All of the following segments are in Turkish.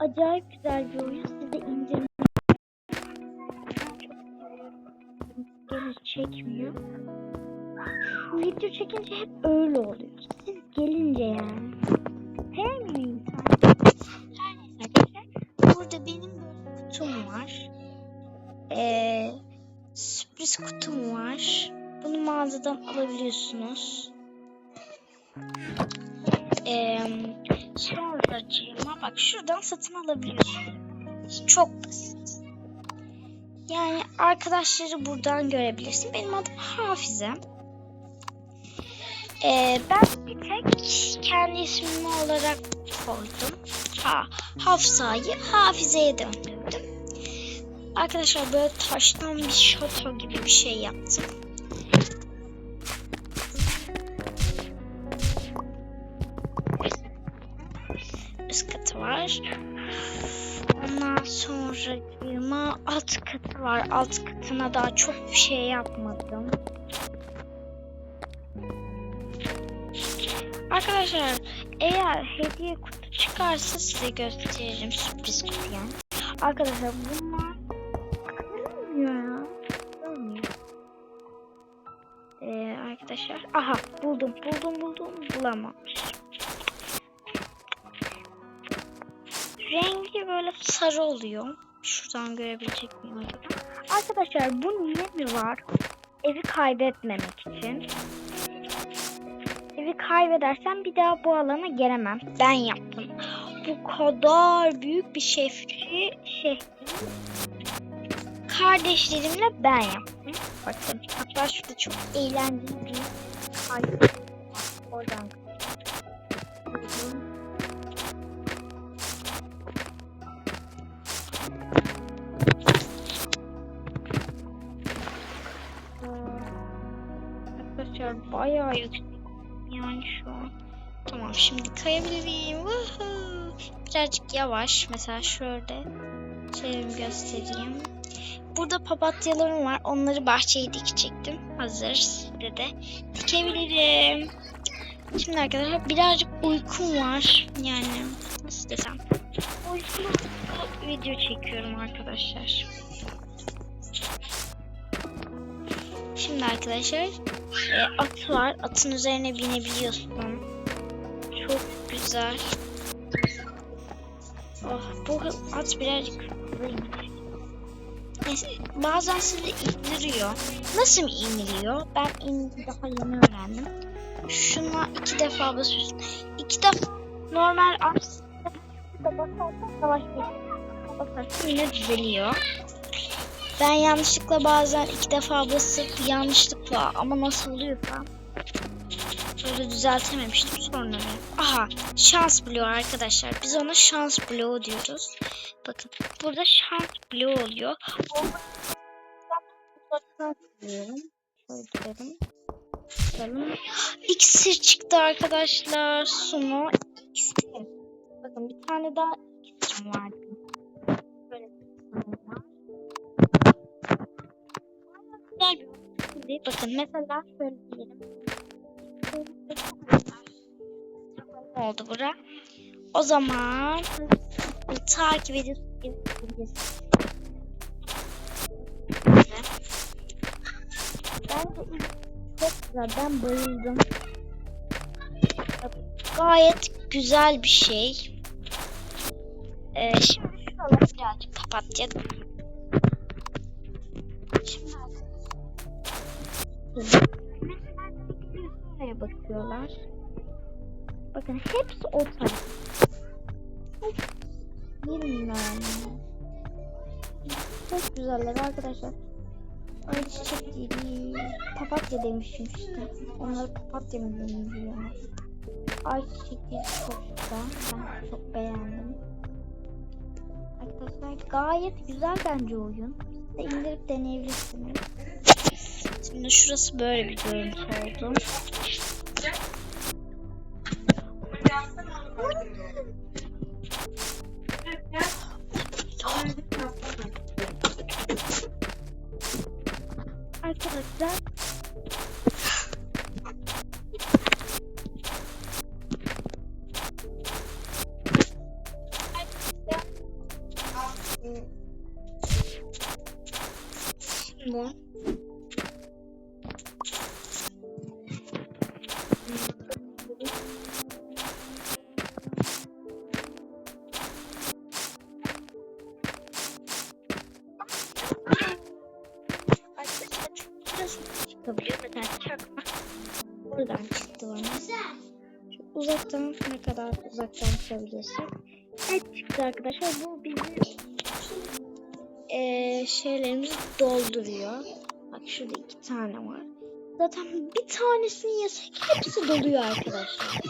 Acayip güzel bir oyun. Size indirme. Geri çekmiyor. Video çekince hep öyle oluyor. Siz gelince yani. Her neyse arkadaşlar. Burada benim böyle kutum var. Ee, sürpriz kutum var. Bunu mağazadan alabiliyorsunuz. Ee, sonracığıma bak şuradan satın alabiliyorsunuz. Çok basit. Yani arkadaşları buradan görebilirsin. Benim adım Hafize. Ee, ben bir tek kendi ismimi olarak koydum. Ha, Hafsa'yı Hafize'ye döndürdüm. Arkadaşlar böyle taştan bir şato gibi bir şey yaptım. Yığma alt katı var. Alt katına daha çok bir şey yapmadım. Arkadaşlar eğer hediye kutu çıkarsa size gösteririm sürpriz kutu yani. Arkadaşlar bunlar kırılmıyor ya. Ee, arkadaşlar aha buldum buldum buldum bulamamış. Rengi böyle sarı oluyor. Şuradan görebilecek miyim acaba? Arkadaşlar bu niye mi var? Evi kaybetmemek için. Evi kaybedersem bir daha bu alana gelemem. Ben yaptım. Bu kadar büyük bir şehri, şehri kardeşlerimle ben yaptım. Bakın hatta şurada çok eğlenceli bir var. Oradan bayağı yüksek yani şu an. Tamam şimdi kayabilirim. Birazcık yavaş. Mesela şöyle şöyle göstereyim. Burada papatyalarım var. Onları bahçeye dikecektim. Hazır. Size de dikebilirim. Şimdi arkadaşlar birazcık uykum var. Yani nasıl desem. Uykulu video çekiyorum arkadaşlar. Şimdi arkadaşlar e, at var. Atın üzerine binebiliyorsun. Çok güzel. Oh, bu at birazcık bazen sizi indiriyor. Nasıl indiriyor? Ben indi daha yeni öğrendim. Şuna iki defa basıyorsun. İki defa normal at basarsan savaş basarsan yine düzeliyor. Ben yanlışlıkla bazen iki defa basıp yanlışlıkla ama nasıl oluyorsa böyle düzeltememiştim sonra. Aha şans bloğu arkadaşlar. Biz ona şans bloğu diyoruz. Bakın burada şans bloğu oluyor. Bakalım. İksir çıktı arkadaşlar. İksir. Bakın bir tane daha iksirim vardı. Şimdi bakın mesela şöyle diyelim. oldu bura. O zaman takip edip Bence çok güzel. Ben bayıldım. Gayet güzel bir şey. Ee, şimdi birazcık kapatacağım. Nereye bakıyorlar? Bakın hepsi o taraf. Bilmiyorum. Çok güzeller arkadaşlar. Ay çiçek değil. Papatya demişim işte. Onları papatya mı deniyor? Ay çiçek değil çok güzel. Ben çok beğendim. Arkadaşlar gayet güzel bence oyun. Siz de indirip deneyebilirsiniz. Şimdi şurası böyle bir görüntü oldu. Şu uzaktan ne kadar uzaktan çıkabiliyorsak. Evet çıktı arkadaşlar. Bu bizim eee şeylerimizi dolduruyor. Bak şurada iki tane var. Zaten bir tanesini yesek hepsi doluyor arkadaşlar.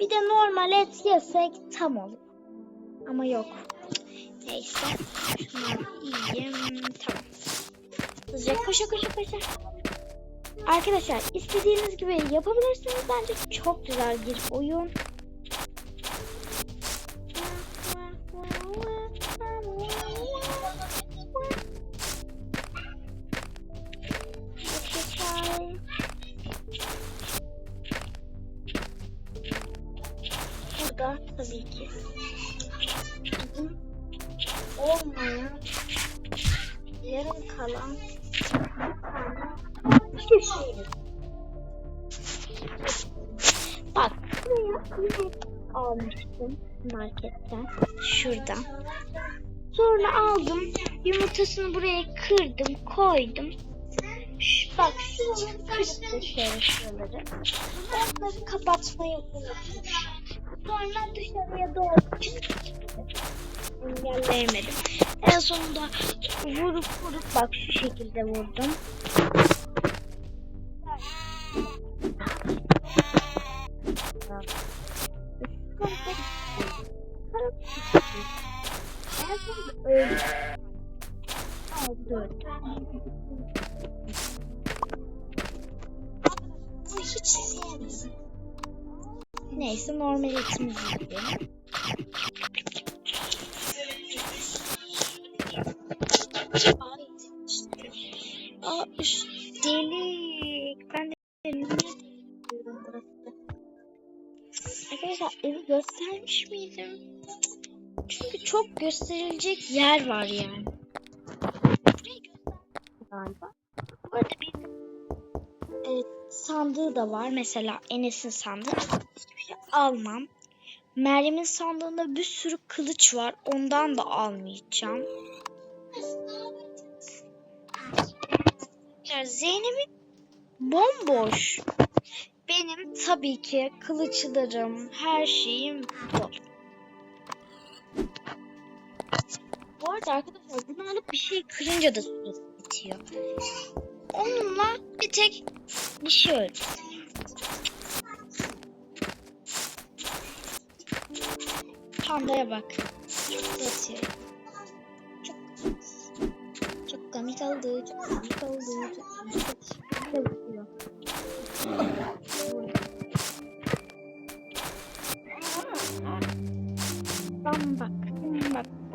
Bir de normal et yesek tam olur. Ama yok. Neyse. Şunları yiyeyim. Tamam. Hızlıca koşa koşa koşa. Arkadaşlar istediğiniz gibi yapabilirsiniz. Bence çok güzel bir oyun. Burada tabii ki olmayan yarım kalan Bak buraya inek almıştım marketten. Şuradan. Sonra aldım. Yumurtasını buraya kırdım, koydum. Ş- bak şuraları şöyle şuraları. Onları kapatmayı unutmuşum. Sonra dışarıya doğru çıktı. Engelleyemedim. En sonunda vurup vurup bak şu şekilde vurdum. Aldı. Bunu hiç sevmedim. Neyse normal etimizi yiyelim. Aa, üst delik. Ben de. Arkadaşlar evi göstermiş miydim? Çünkü çok gösterilecek yer var yani. Galiba. Bu arada bir e, sandığı da var. Mesela Enes'in sandığı. Hiçbir şey almam. Meryem'in sandığında bir sürü kılıç var. Ondan da almayacağım. Ya Zeynep'in bomboş. Benim tabii ki kılıçlarım, her şeyim dolu. Arada arkadaşlar bunu alıp bir şey kırınca da süresi bitiyor. Onunla bir tek bir şey öldürsün. Pandaya bak. Yatıyor. Çok çok komik oldu. Çok komik oldu. Çok komik. Bir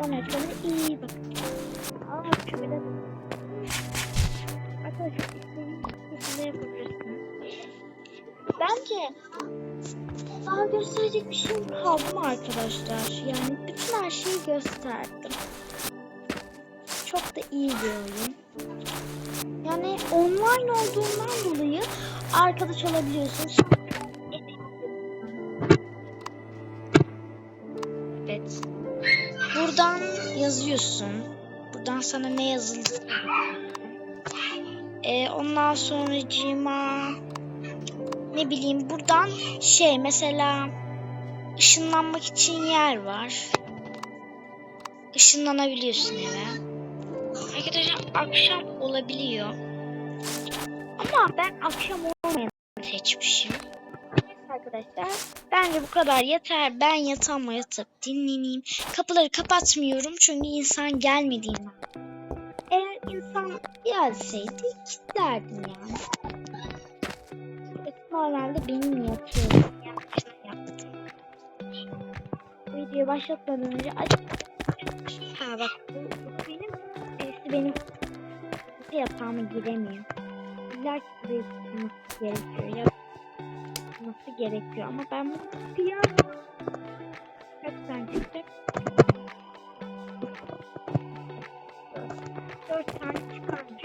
Bana şöyle iyi bak. Aa şöyle. Arkadaşlar istediğiniz şekilde yapabilirsiniz. Bence daha gösterecek bir şey kaldı arkadaşlar? Yani bütün her şeyi gösterdim. Çok da iyi bir oyun. Yani online olduğundan dolayı arkadaş olabiliyorsunuz. Yazıyorsun. Buradan sana ne yazıldı? Ee, ondan sonra cima ne bileyim buradan şey mesela ışınlanmak için yer var. Işınlanabiliyorsun eve. Arkadaşlar akşam olabiliyor. Ama ben akşam olmayanı seçmişim. Arkadaşlar bence bu kadar yeter. Ben yatağıma yatıp dinleneyim. Kapıları kapatmıyorum çünkü insan gelmediğinden. Eğer insan gelseydi kilitlerdim yani. Normalde benim yatıyorum. Videoyu başlatmadan önce. Ha bak bu, bu benim birisi benim yatağıma giremiyor. İlla ki buraya tutulması gerekiyor. Tutulması gerekiyor ama ben bunu tutuyorum. Kaç tane çıkacak? Dört tane çıkarmış.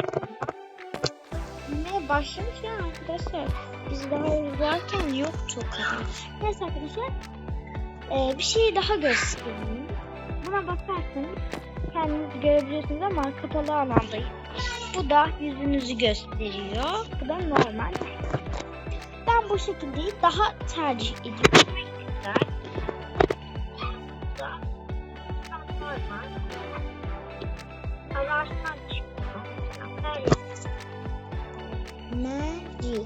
başlamış ya arkadaşlar. Biz daha izlerken yoktu o kadar. Neyse arkadaşlar. Ee, bir şey daha göstereyim. Buna bakarsanız kendiniz görebiliyorsunuz ama kapalı alandayım. Bu da yüzünüzü gösteriyor. Bu da normal. Bu şekildeyi daha tercih ediyorum. Mary.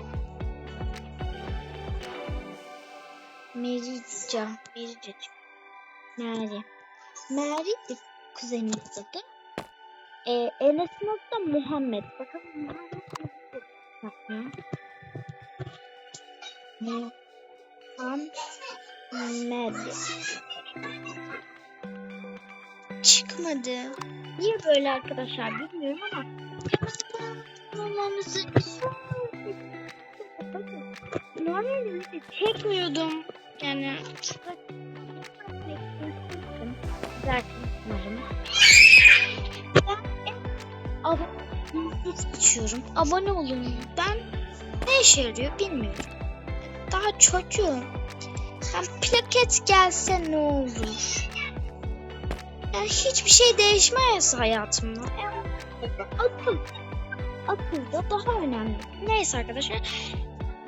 Merica. Merica. Mary. Mary de kuzenimiz adı. Ee, Enes'in adı da Muhammed. Bakalım Muhammed nasıl? Muhammed. Çıkmadı. Niye böyle arkadaşlar bilmiyorum ama olmamızı Normalde çekmiyordum. Yani Zaten umarım. Ben abone. Abone olun. Ben ne işe yarıyor bilmiyorum. Daha çocuğum. Yani plaket gelse ne olur? Yani hiçbir şey değişmez hayatımda. Yani akıl. Akıl da daha önemli. Neyse arkadaşlar.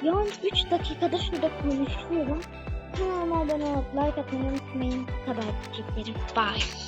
Yalnız 3 dakikada şurada konuşuyorum. Kanalıma abone olup like atmayı unutmayın. Bu kadar diyeceklerim. Bye.